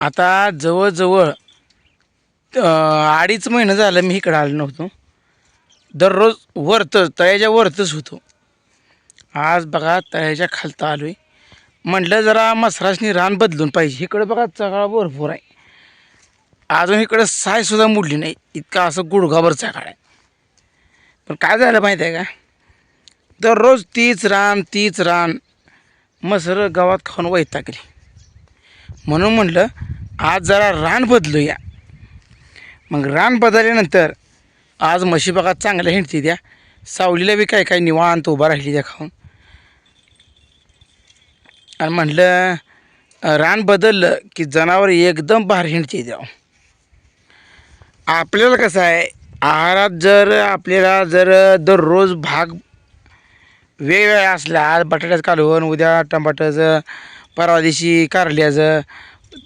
आता जवळजवळ अडीच महिनं झालं मी इकडं आलो नव्हतो. दररोज वरतच तळ्याच्या वरतच होतो. आज बघा तळ्याच्या खालतं आलो आहे म्हटलं जरा मसराशनी रान बदलून पाहिजे. इकडं बघा चकाळ भरपूर आहे. अजून इकडं सायसुद्धा मुडली नाही. इतका असं गुडघाभर चगाळ आहे. पण काय झालं माहीत आहे का? दररोज तीच रान तीच रान मसर गावात खाऊन वैतागली. म्हणून म्हटलं आज जरा रान बदलूया. मग रान बदलल्यानंतर आज म्हशी बघा चांगल्या हिंडती द्या सावलीला बी काय काय निवांत उभा राहिली त्या खाऊन. आणि म्हटलं रान बदललं की जनावर एकदम बाहेर हिंडते द्या आपल्याला कसं आहे आहारात जर आपल्याला जर दररोज भाग वेगवेगळा असला आज बटाट्याचं कालवण उद्या टमाटाचं परवा दिवशी कारल्याचं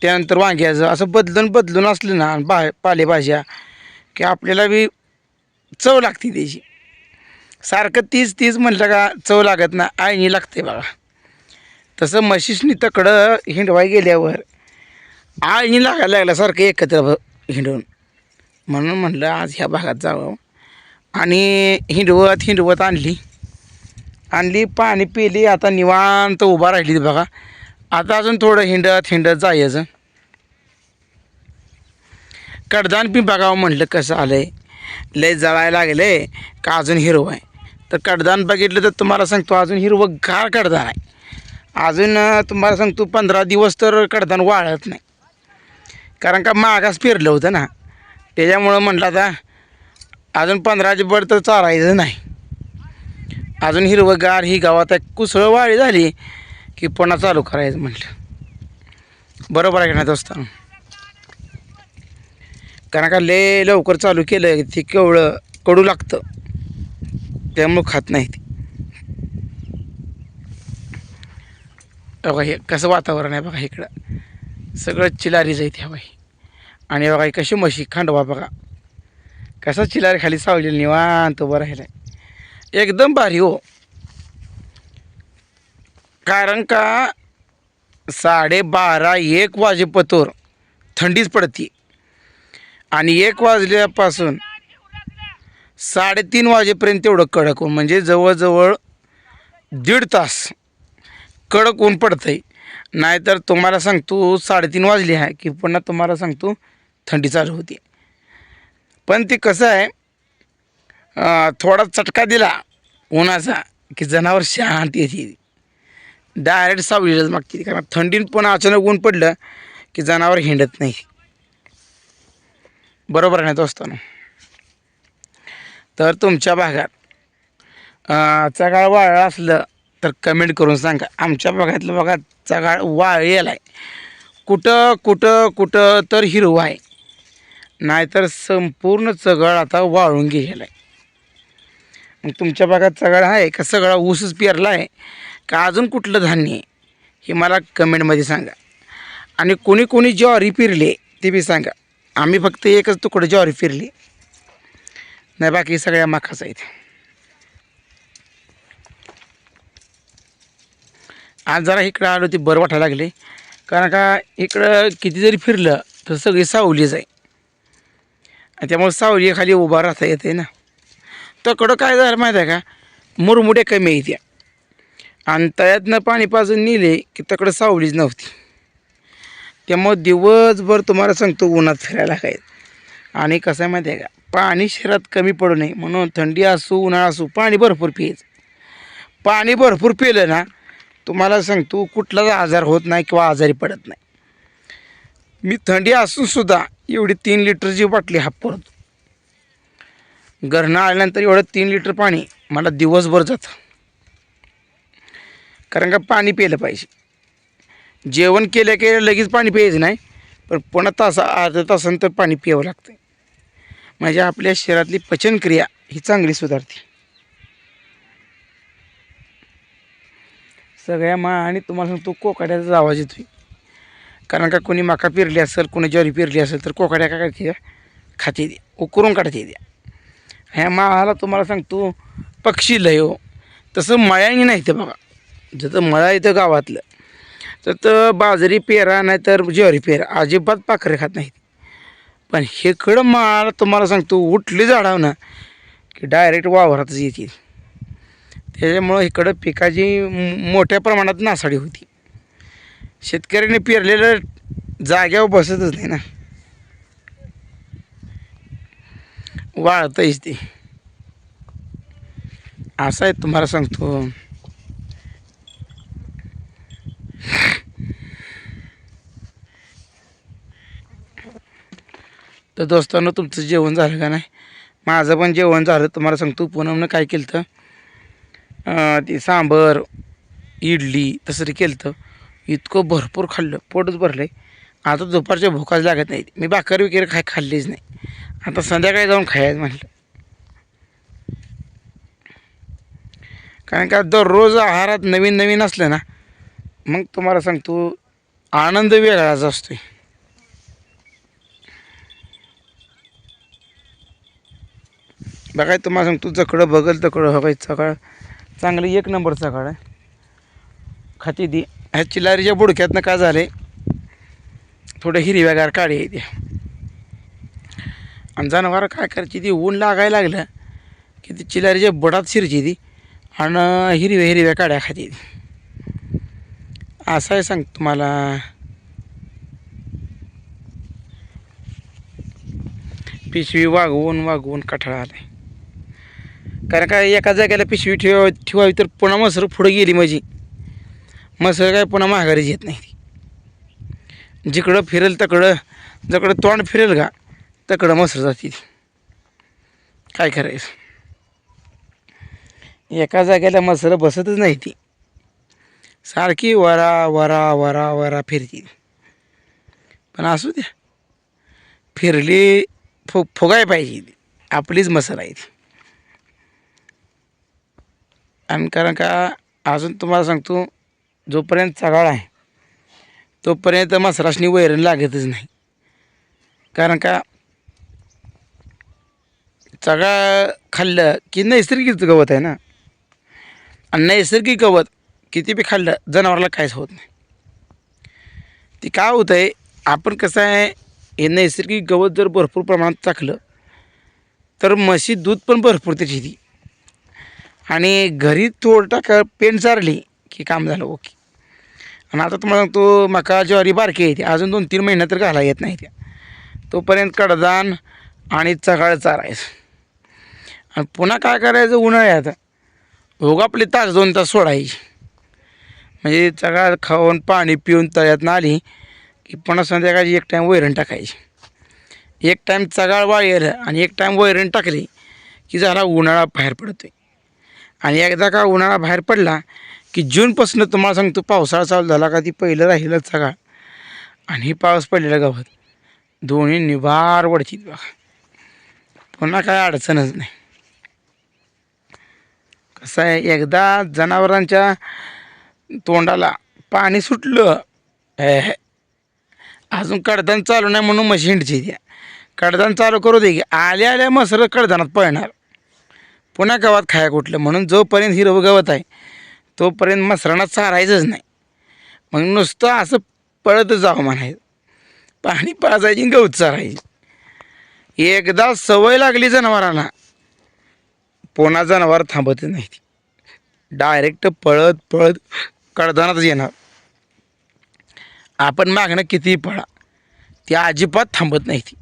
त्यानंतर वांग्याचं असं बदलून बदलून असलं ना बा पालेभाज्या की आपल्याला बी चव लागते त्याची. सारखं तीच तीच म्हटलं का चव लागत ना आईनी लागते बघा. तसं म्हशीसनी तकडं हिंडवाय गेल्यावर आईनी लागायला लागलं सारखं एकत्र हिंडवून म्हणून म्हटलं आज ह्या भागात जावं. आणि हिंडवत हिंडवत आणली. आणली पाणी पिली आता निवांत उभा राहिली बघा. आता अजून थोडं हिंडत हिंडत जायचं. कडदान पी बघावं म्हटलं कसं आलं आहे लय जळायला लागले का अजून हिरवं आहे? तर कडदान बघितलं तर तुम्हाला सांगतो अजून हिरवं गार कडदान आहे. अजून तुम्हाला सांगतो पंधरा दिवस तर कडदान वाळत नाही. कारण का मागास पेरलं होतं ना? त्याच्यामुळं म्हटलं आता अजून पंधराची बड तर चालायचं नाही. अजून हिरवंगार ही गावात एक कुसळ वाळी झाली की पुन्हा चालू करायचं म्हटलं. बरोबर आहे का नाही दोस्तान? कारण का लय लवकर चालू केलं ती ते केवळं कडू लागतं. त्यामुळं खात नाही ते. बघा हे कसं वातावरण आहे बघा इकडं. सगळं चिलारीच आहे ह्या बाई. आणि बघा कशी म्हशी खांडवा बघा. कसा चिलारी खाली सावलेली निवांत उभं राहिला एकदम भारी हो. कारण का? साडेबारा एक वाजेपतोर थंडीच पडते. आणि एक वाजल्यापासून साडेतीन वाजेपर्यंत तेवढं कडक ऊन म्हणजे जवळजवळ दीड तास कडक ऊन पडतं आहे नाहीतर तुम्हाला सांगतो साडेतीन वाजली आहे की पुन्हा तुम्हाला सांगतो थंडी चालू होती. पण ते कसं आहे थोडा चटका दिला उन्हाचा की जनावर शांत येते डायरेक्ट सावलीलाच मागते कारण थंडीन पण अचानक ऊन पडलं की जनावर हिंडत नाही. बरोबर नाही ना तर तुमच्या भागात चगाळ वाळ असलं तर कमेंट करून सांगा. आमच्या भागातलं बघा चगाळ वाळलेला आहे कुठं कुठं कुठं तर हिरवा आहे. नाहीतर संपूर्ण चगळ आता वाळून गेलेला आहे. मग तुमच्या भागात चगळ आहे का? सगळा ऊसच पेरला आहे का अजून कुठलं धान्य आहे हे मला कमेंटमध्ये सांगा. आणि कोणी कोणी ज्वारी पेरली ते बी सांगा. आम्ही फक्त एकच तुकडं ज्वारी फिरली नाही बाकी सगळ्या माखाच आहेत. आज जरा इकडं आलो ते बरं वाटायला लागले. कारण का इकडं किती जरी फिरलं तर सगळी सावलीच आहे. आणि त्यामुळे सावली खाली उभा राहता येते ना. तकडं काय झालं माहीत आहे का? मुरमुड्या कमी येत्या आणि तळ्यातनं पाणी पाजून नेले की तकडं सावलीच नव्हती. त्यामुळं दिवसभर तुम्हाला सांगतो उन्हात फिरायला काय आणि कसं आहे माहिती आहे का? पाणी शरीरात कमी पडू नये म्हणून थंडी असू उन्हाळा असू पाणी भरपूर प्यायचं. पाणी भरपूर पिलं ना तुम्हाला सांगतो कुठलाच आजार होत नाही किंवा आजारी पडत नाही. मी थंडी असूनसुद्धा एवढी तीन लिटरची बाटली हाप करतो घरनं आल्यानंतर एवढं तीन लिटर पाणी मला दिवसभर जातं. कारण का पाणी प्यायलं पाहिजे. जेवण केल्या केल्या लगेच पाणी प्यायचं नाही पण पुन्हा तासा अर्ध्या तासानंतर पाणी प्यावं लागतं म्हणजे आपल्या शरीरातली पचनक्रिया ही चांगली सुधारते. सगळ्या मा आणि तुम्हाला सांगतो कोकाड्याचा आवाज येतोय. कारण का कोणी मका पेरली असेल कोणी ज्वारी पेरली असेल तर कोकाड्या काय करते खाते द्या उकरून काढते द्या ह्या माळाला तुम्हाला सांगतो पक्षी लय हो. तसं मळ्याने नाही ते बघा. जसं मळा येतं गावातलं. तर तर बाजरी पेरा नाही तर ज्वारी पेरा अजिबात पाखरे खात नाहीत. पण हे हेकडं माळ तुम्हाला सांगतो उठली झाडाव ना की डायरेक्ट वावरातच येतील. त्याच्यामुळं इकडं पिकाची मोठ्या प्रमाणात नासाडी होती. शेतकऱ्याने पेरलेलं जाग्यावर बसतच नाही ना. वाळतंच ते. असं आहे तुम्हाला सांगतो. तर दोस्तांनो तुमचं जेवण झालं का नाही? माझं पण जेवण झालं. तुम्हाला सांगतो पूनमनं काय केलं तर ते सांबर इडली तसं केलं तर इतकं भरपूर खाल्लं. पोटच भरलं आहे आता दुपारच्या भूकाच लागत नाही मी भाकर वगैरे काय खाल्लीच नाही. आता संध्याकाळी जाऊन खायचं म्हटलं कारण का दररोज आहारात नवीन नवीन असलं ना मग तुम्हाला सांगतो आनंद वेगळाच असतोय. बघाय तुम्हाला सांगतो जकडं बघल तकडं हवाय सकाळ चांगली एक नंबर सकाळ आहे. खाती दी. ह्या चिलारीच्या बुडक्यातनं काय झाले? थोडं हिरव्यागार काळी आहे ती. आणि जनावरं काय करायची ती? ऊन लागायला लागलं की ती चिलारीच्या बुडात शिरची ती आणि हिरव्या हिरव्या काड्या खाती ती. असं आहे सांग तुम्हाला. पिशवी वागवून वागवून कठाळा आहे कारण काय एका जागेला पिशवी ठेवा ठेवावी तर पुन्हा मसर पुढं गेली माझी. मसर काय पुन्हा माघारीच येत नाही ती. जिकडं फिरेल तकडं जकडं तोंड फिरेल का तकडं मसर जाते ती. काय करायचं? एका जागेला मसर बसतच नाही ती. सारखी वरा वरा वरा वरा फिरती. पण असू द्या. फिरली फु फुगाय पाहिजे. ती आपलीच मसर आहे ती. आणि कारण का अजून तुम्हाला सांगतो जोपर्यंत चगाळ आहे तोपर्यंत मसराशनी वैरण लागतच नाही. कारण का चगाळ खाल्लं की नैसर्गिक गवत आहे ना? आणि नैसर्गिक गवत किती बी खाल्लं जनावराला काहीच होत नाही. ती काय होतं आहे आपण कसं आहे हे नैसर्गिक गवत जर भरपूर प्रमाणात टाकलं तर म्हशी दूध पण भरपूर त्याची ती. आणि घरी तोड टाका पेंट चारली की काम झालं ओके. आणि आता तुम्हाला सांगतो मका ज्वारी बारकी आहे ती. अजून दोन तीन महिन्यात तर घाला येत नाही त्या. तोपर्यंत कडदान आणि चकाळ चारायचं. आणि पुन्हा काय करायचं उन्हाळ्यात? उगा आपली तास दोन तास सोडायची. म्हणजे चकाळ खाऊन पाणी पिऊन तळ्यातनं आली की पुन्हा संध्याकाळची एक टाईम वैरण टाकायची. एक टाईम चगाळ वाळेल आणि एक टाईम वैरण टाकली की झाला उन्हाळा बाहेर पडतोय. आणि एकदा का उन्हाळा बाहेर पडला की जूनपासून तुम्हाला सांगतो पावसाळा चालू झाला का ती पहिलं राहिलंच सगळा. आणि पाऊस पडलेला गवत. दोन्ही निभार वडचित बघा. पुन्हा काय अडचणच नाही. कसं आहे एकदा जनावरांच्या तोंडाला पाणी सुटलं हे, अजून कडदान चालू नाही म्हणून मशीन हिंडची द्या. कडदान चालू करू दे की आल्या आल्या मसर कडदानात पळणार. पुन्हा गवत खाया कुठलं? म्हणून जोपर्यंत हिरवं गवत आहे तोपर्यंत मसरांना चारायचंच नाही. मग नुसतं असं पळत जावं म्हणायचं. पाणी पाजायची गवत चारायची. एकदा सवय लागली जनावरांना. पुन्हा जनावर थांबतच नाही. ती डायरेक्ट पळत पळत कडदानातच येणार. आपण मागणं कितीही पळा. ती अजिबात थांबत नाही ती.